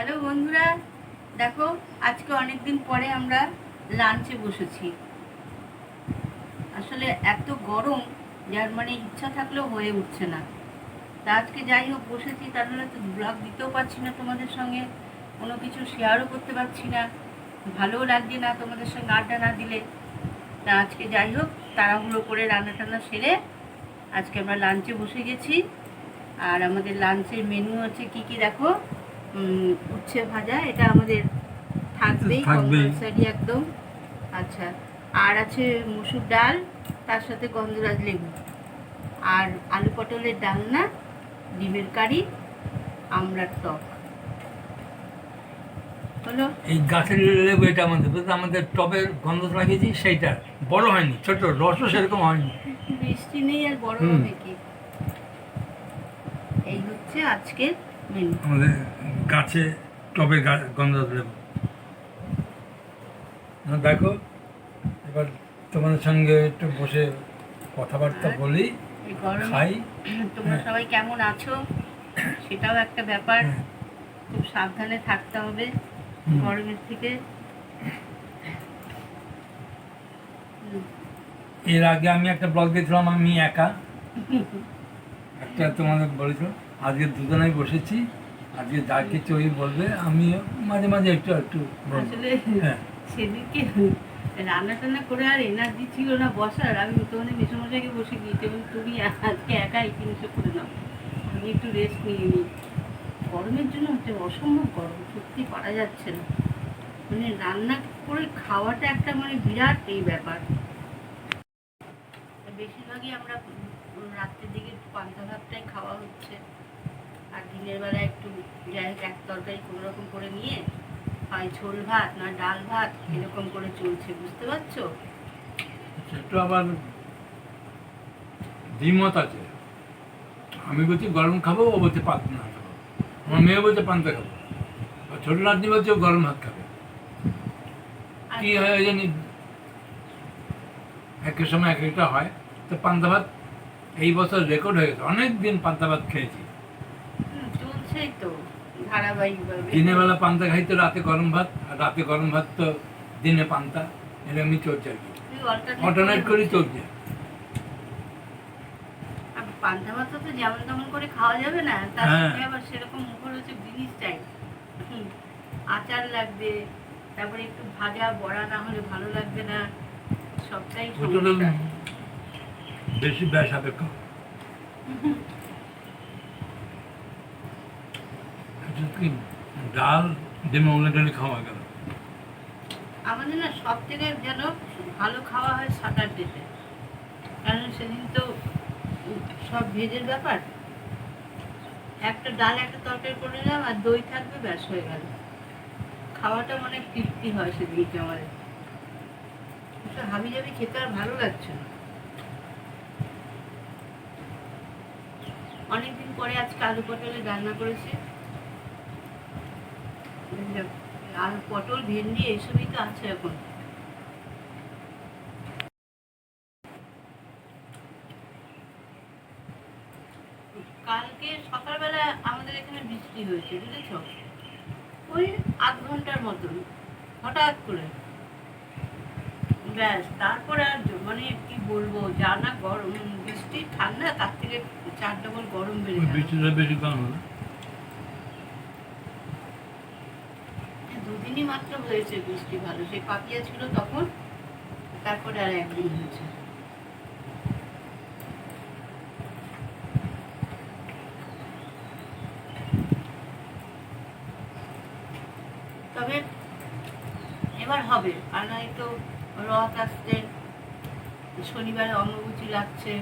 Hello বন্ধুরা, দেখো আজকে অনেক দিন পরে আমরা লাঞ্চে বসেছি। আসলে এত গরম, যার মানে ইচ্ছা থাকলেও হয়ে উঠছে না। তা আজকে যাই হোক বসেছি, তার মানে তো ব্লগ দিতেও পারছি না তোমাদের সঙ্গে, কোনো কিছু শেয়ারও করতে পারছি না, ভালোও লাগছে না তোমাদের সঙ্গে আড্ডা না দিলে। তা আজকে যাই হোক, তাড়াহুড়ো করে রান্না টান্না সেরে আজকে আমরা লাঞ্চে বসে গেছি। আর আমাদের লাঞ্চের মেনু হচ্ছে কি কি দেখো? উচ্ছে ভাজা এটা আমাদের থাকবেই। কম্পালসারি একদম। আচ্ছা আর আছে মুসুর ডাল তার সাথে গন্ধরাজ লেবু। আর আলু পটলের ডালনা ডিমের কারি আমড়ার টক। হলো এই গাছের লেবু এটা আমাদের আমাদের টবের গন্ধ লাগিয়েছি সেইটা। বড় হয়নি ছোট রসও সেরকম হয়নি। বৃষ্টি নেই আর বড় হবে কি? এই হচ্ছে আজকের মেনু গাছে টবের গা- গন্ধ লেবু। দেখো এবার তোমাদের সঙ্গে একটু বসে কথাবার্তা বলি খাই। তোমরা হ্যাঁ। সবাই কেমন আছো? সেটাও একটা ব্যাপার। হ্যাঁ। খুব সাবধানে থাকতে হবে গরমের থেকে। এর আগে আমি একটা ব্লগ দিয়েছিলাম আমি একা। একটা তোমাদের বলেছিলাম আজকে দুজনেই বসেছি। আজকে যা কিছু ওই বলবে আমি মাঝে মাঝে একটু একটু আসলে হ্যাঁ। সেদিনকে রান্না টান্না করে আর এনার্জি ছিল না বসার। আমি মেসমশাইকে বসে গিয়েছি এবং তুমি আজকে একা এই জিনিসটা করে নাও। আমি একটু রেস্ট নিয়ে নিই। গরমের জন্য হচ্ছে অসম্ভব গরম সত্যি পারা যাচ্ছে না। মানে রান্না করে খাওয়াটা একটা মানে বিরাট এই ব্যাপার। বেশিরভাগই আমরা রাত্রের দিকে পান্তা ভাতটাই খাওয়া হচ্ছে। আর দিনের বেলা একটু যাই হোক এক তরকারি কোনো রকম করে নিয়ে হয় ঝোল ভাত না ডাল ভাত এরকম করে চলছে বুঝতে পারছ? একটু আবার দ্বিমত আছে। আমি বলছি গরম খাব ও বলছে খাব। আমার মেয়ে বলছে পান্তা খাব। আর ছোট নাতনি বলছে গরম ভাত খাবে। কি হয় জানি একের সময় এক একটা হয়। তো পান্তা ভাত এই বছর রেকর্ড হয়ে গেছে। অনেক দিন পান্তা ভাত খেয়েছি। চলছেই তো ধারাবাহিকভাবে দিনের বেলা পান্তা খাইতো রাতে গরম ভাত আর রাতে গরম ভাত তো দিনে পান্তা এরকমই চলছে আর কি অল্টারনেট করে চলছে পান্তা ভাত তো যেমন তেমন করে খাওয়া যাবে না তার হ্যাঁ। সাথে আবার সেরকম মুখরোচক জিনিস চাই আচার লাগবে তারপরে একটু ভাজা বড়া না হলে ভালো লাগবে না সবটাই বেশি সাপেক্ষ এটা কি ডাল ডিমে উল্টে ডালি খাওয়া গেল আমাদের না সব থেকে যেন ভালো খাওয়া হয় স্যাটারডেতে কারণ সেদিন তো সব ভেজের ব্যাপার। একটা ডাল, একটা তরকারি করে নিলাম আর দই থাকবে, ব্যাস হয়ে গেল। খাওয়াটা মানে তৃপ্তি হয় সেদিনকে আমাদের। হাবি জাবি খেতে আর ভালো লাগছে না। অনেকদিন পরে আজকে আলু পটলের রান্না করেছি। আর পটল ভেন্ডি এইসবই তো আছে এখন। কালকে সকালবেলা আমাদের এখানে বৃষ্টি হয়েছে বুঝেছ? ওই আধ ঘণ্টার মতন হঠাৎ করে। ব্যাস তারপরে আর মানে কি বলব যা না গরম বৃষ্টি ঠান্ডা তার থেকে চার ডবল গরম বেড়ে বৃষ্টিটা বেশি কম হলো দুদিনই মাত্র হয়েছে বৃষ্টি ভালো। সেই পাপিয়া ছিল তখন, তারপরে আর একদিন হয়েছে। তবে এবার হবে, আর নয় তো রথ আসছে, শনিবারে অম্বুচি লাগছে।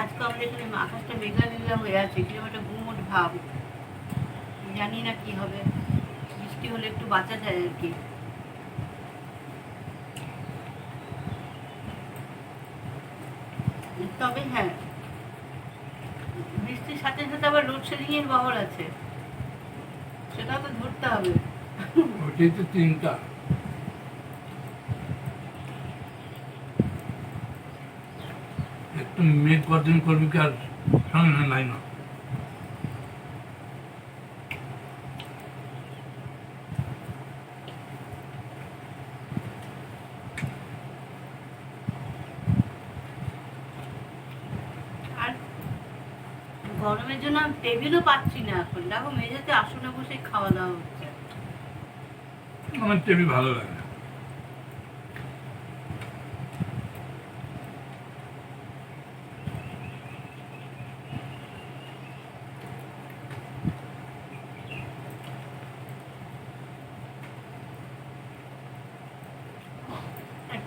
আজকে আমাদের এখানে আকাশটা মেঘলা হয়ে আছে কীরকম একটা ভাব। জানি না কি হবে। বৃষ্টি হলে একটু বাঁচা যায় আর কি। তবে হ্যাঁ বৃষ্টির সাথে সাথে আবার লোডশেডিং এর বহর আছে। সেটাও তো ধরতে হবে। চিন্তা। একটু মেঘ বর্জন করবি কি আর সঙ্গে সঙ্গে লাইন টেবিলও পাচ্ছি না এখন। দেখো মেঝেতে আসনে বসে খাওয়া দাওয়া হচ্ছে। আমার টেবিল ভালো লাগে না।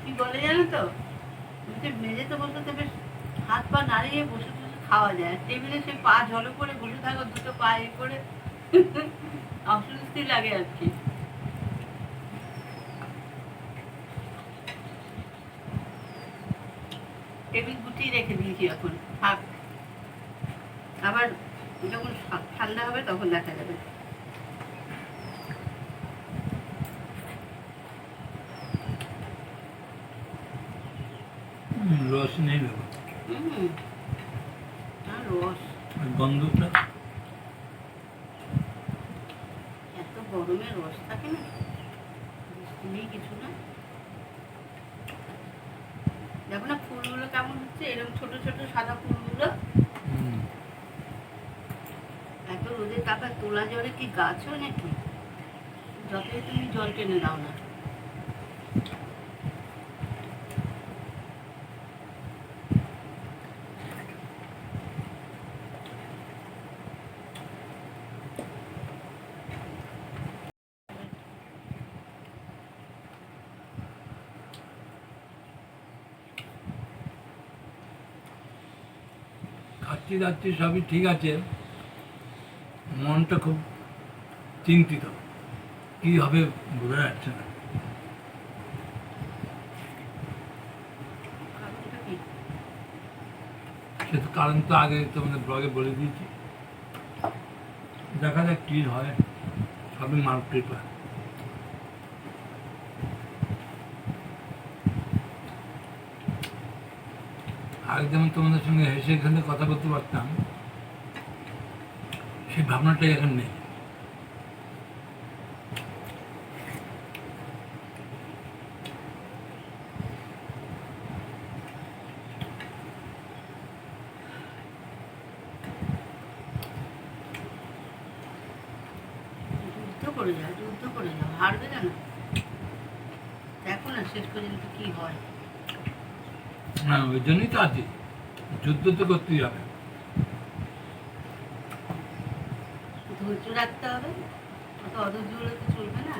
কি বলে জানো তো? মেঝেতে বসে তো বেশ হাত পা নাড়িয়ে বসে বসে খাওয়া যায়। টেবিলে সে পা ঝলো করে বসে থাকো দুটো পা এ করে অস্বস্তি লাগে আর কি। টেবিল গুটিয়ে রেখে দিয়েছি এখন, থাক। আবার যখন ঠান্ডা হবে তখন দেখা যাবে হুম, রস নেই দেবো হুম আর রস আর গন্ধটা এত গরমে রস থাকে না মিষ্টি নেই কিছু না। দেখো না ফুলগুলো কেমন হচ্ছে এরকম ছোট ছোট সাদা ফুলগুলো। এত রোদের তাপায় তোলা জলে কি গাছও নাকি? যতই তুমি জল টেনে দাও না। খাচ্ছি দাচ্ছি সবই ঠিক আছে। মনটা খুব চিন্তিত। কি হবে বোঝা যাচ্ছে না। সে তো কারণ তো আগে তোমাদের ব্লগে বলে দিয়েছি। দেখা যাক কি হয়। সবই মার কৃপা আগে যেমন তোমাদের সঙ্গে হেসে এখানে কথা বলতে পারতাম সেই ভাবনাটাই এখন নেই যুদ্ধ করে যাও যুদ্ধ করে যাও হারবে কেন দেখো না শেষ পর্যন্ত কি হয় না ওই জন্যই তো আছি যুদ্ধ তো করতেই হবে। ধৈর্য রাখতে হবে। অত অধৈর্য হলে তো চলবে না।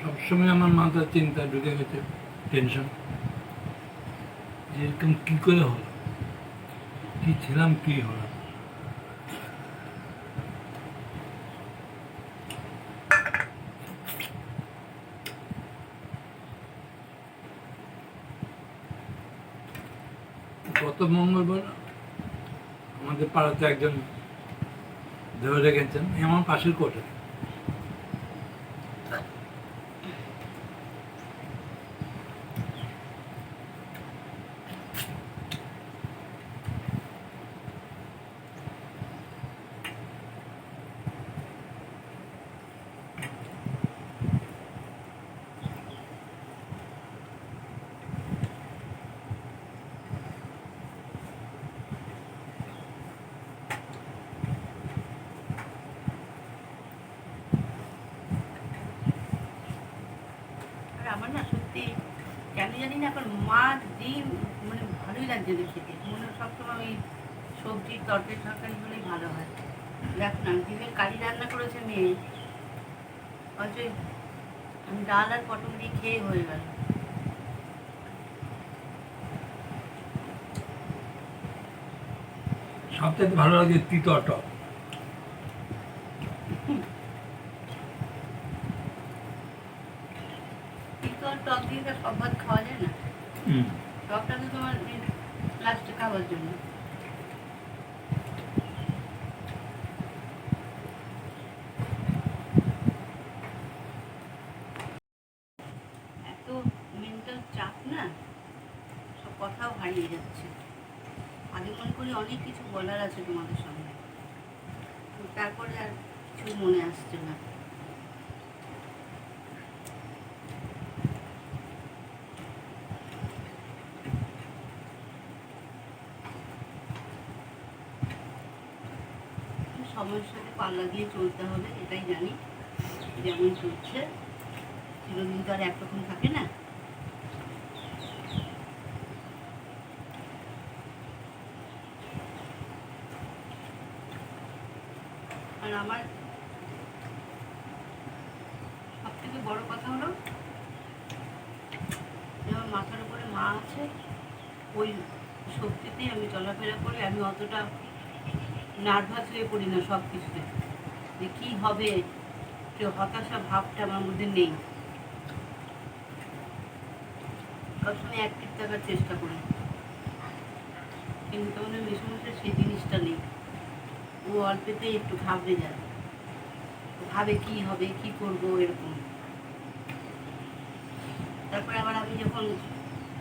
সবসময় আমার মাথার চিন্তা ঢুকে গেছে টেনশন যে এরকম কী করে হলো? কি ছিলাম কি হলো মঙ্গলবার আমাদের পাড়াতে একজন ধরে গেছেন আমার পাশের কোর্টে আর আমার না সত্যি কেন জানি না এখন মাছ ডিম মানে ভালোই লাগছে না খেতে মনে সবসময় ওই সবজি তরকারি তরকারি হলেই ভালো হয়। দেখো না ডিমের কারি রান্না করেছে মেয়ে, অথচ আমি ডাল আর পটল দিয়ে খেয়ে হয়ে গেল। সবথেকে ভালো লাগে তিতো টক। কথাও হারিয়ে যাচ্ছে। আগে মনে করি অনেক কিছু বলার আছে তোমাদের সঙ্গে। তারপরে আর কিছু মনে আসছে না। সময়ের সাথে পাল্লা দিয়ে চলতে হবে, এটাই জানি। যেমন চলছে, চিরদিন তো আর একরকম থাকে না। আর আমার সব থেকে বড় কথা হলো আমার মাথার উপরে মা আছে, ওই শক্তিতেই আমি চলাফেরা করি, আমি অতটা নার্ভাস হয়ে পড়ি না সব কিছুতে যে কী হবে কেউ হতাশা ভাবটা আমার মধ্যে নেই। সবসময় অ্যাক্টিভ থাকার চেষ্টা করি। কিন্তু আমাদের মেসমশাই সেই ও অল্পেতেই একটু ঘাবড়ে যায়। ভাবে কি হবে, কি করব, এরকম। তারপরে আবার আমি যখন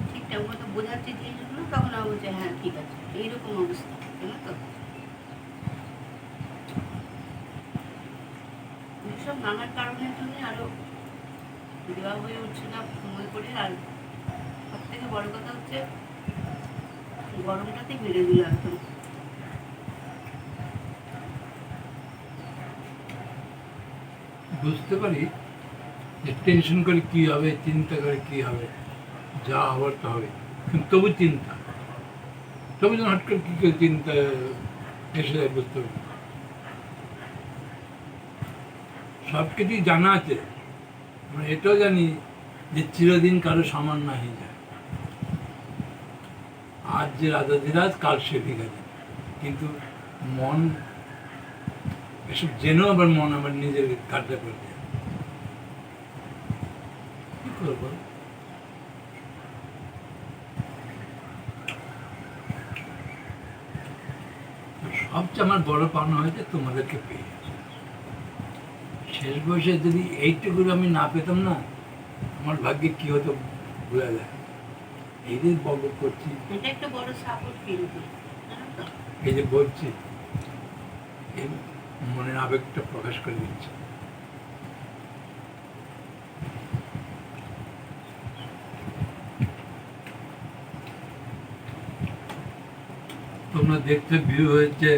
ঠিকঠাক মতো বোঝাচ্ছি জিনিসগুলো তখন আমার বলছে হ্যাঁ ঠিক আছে। এইরকম অবস্থা, জানো তো? এইসব নানান কারণের জন্য আরও দেওয়া হয়ে উঠছে না সময় করে। আর সব থেকে বড় কথা হচ্ছে, গরমটাতেই মেরে দিল একদম বুঝতে পারি যে টেনশন করে কি হবে, চিন্তা করে কি হবে, যা হবার তা হবে। কিন্তু তবু চিন্তা। তবু যেন হট করে কী করে চিন্তা এসে যায় বুঝতে পারি। সব কিছুই জানা আছে। আমরা এটাও জানি যে চিরদিন কারও সমান না হয়ে যায়। আজ যে রাজাধিরাজ কাল সে ভিখারি। কিন্তু মন এসব জেনেও আবার মন আমার নিজের কাজটা করে দেয়। কি করব সবচেয়ে আমার বড় পাওনা হয়েছে তোমাদেরকে পেয়ে শেষ বয়সে যদি এইটুকু আমি না পেতাম না আমার ভাগ্যে কি হতো বোঝা যায়। এই যে করছি। বড় তো? এই যে বলছি মনের আবেগটা প্রকাশ করে দিচ্ছে। তোমরা দেখতে ভিউ হয়েছে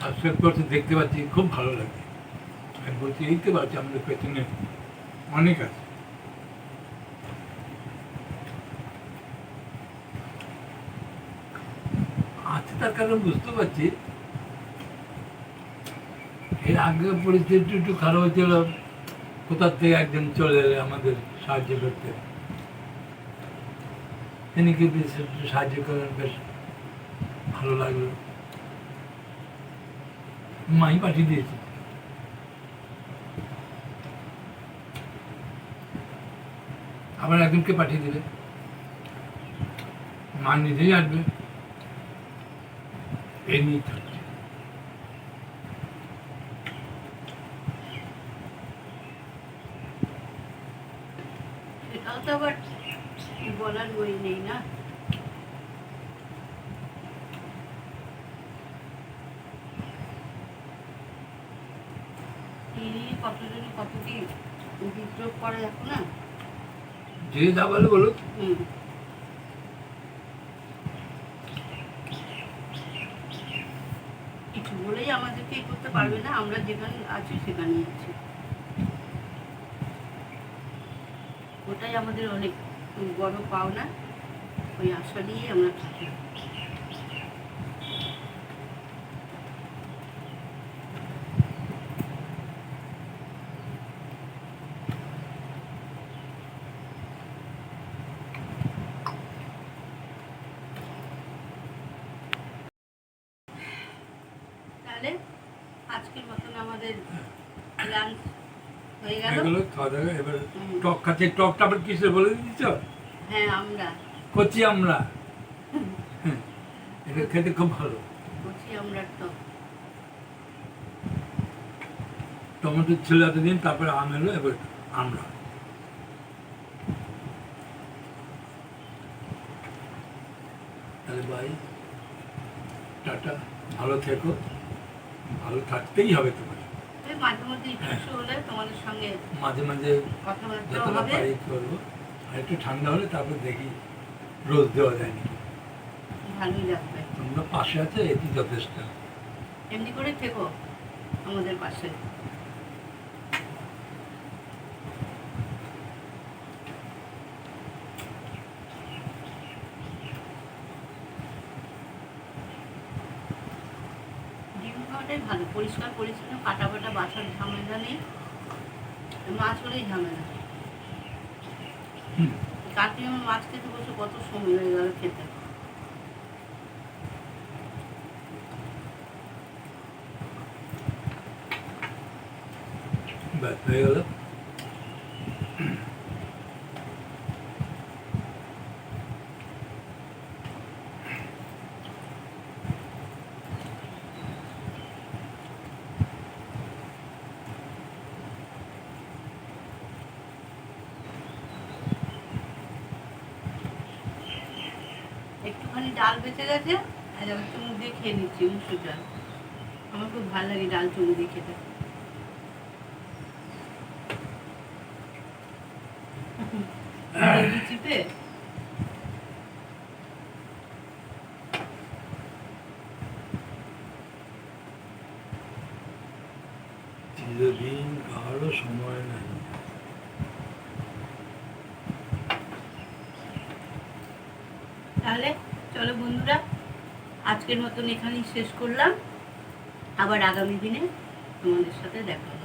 সাবস্ক্রাইব করতে দেখতে পাচ্ছি, খুব ভালো লাগে। আমি বলছি এইতে পারছি আমাদের পেছনে অনেক আছে। আছে তার কারণ বুঝতে পারছি আগে পরিস্থিতি একটু খারাপ হয়েছিল, কোথার থেকে একজন চলে এলে আমাদের সাহায্য করতে। তিনি কি একটু সাহায্য করেন, বেশ ভালো লাগল। মাই পাঠিয়ে দিয়েছি। আবার একজনকে পাঠিয়ে দিলে। মা নিজেই আসবে। এই নিয়ে তো আবার বলার বই নেই না? তিনি কতজনই কত কি বিদ্রোহ করে দেখো না? যে যা বলে বলুক। হুম। কিছু বলেই আমাদেরকে করতে পারবে না আমরা যেখানে আছি সেখানেই আছি। ওটাই আমাদের অনেক বড় পাওনা। ওই আশা নিয়েই আমরা থাকি। তাহলে আজকের মতন আমাদের লাঞ্চ হয়ে গেল। এগুলো খাওয়া দাওয়া এবার। টক খাচ্ছে টকটা আবার কিসে বলে দিচ্ছ হ্যাঁ আমরা। কচি আমরা। এটা খেতে খুব ভালো। বলছি আমরা তো টমেটো ছিল এতদিন তারপরে আম এলো এবার আমরা। তাহলে ভাই টাটা। ভালো থেকো। ভালো থাকতেই হবে তোমার। মাঝে মধ্যে একটু হলে তোমাদের সঙ্গে মাঝে মাঝে কথাবার্তা হবে। করব? আর একটু ঠান্ডা হলে তারপর দেখি রোজ দেওয়া যায় নাকি। ভালোই লাগবে। তোমরা পাশে আছে এটি যথেষ্ট। এমনি করে থেকো আমাদের পাশে ডিম খাওয়াটাই ভালো পরিষ্কার না কাটা বাটা বাছার ঝামেলা নেই মাছ হলেই ঝামেলা। কালকে আমার মাছ খেতে বসে কত সময় হয়ে গেল খেতে। হয়ে গেল একটুখানি ডাল বেঁচে গেছে আর আমি চুমু দিয়ে খেয়ে নিচ্ছি মুসুর ডাল আমার খুব ভালো লাগে ডাল চুমু দিয়ে খেতে। চিপে চিরদিন কারও সময় নাই তাহলে চলো বন্ধুরা আজকের মতন এখানেই শেষ করলাম। আবার আগামী দিনে তোমাদের সাথে দেখা হবে।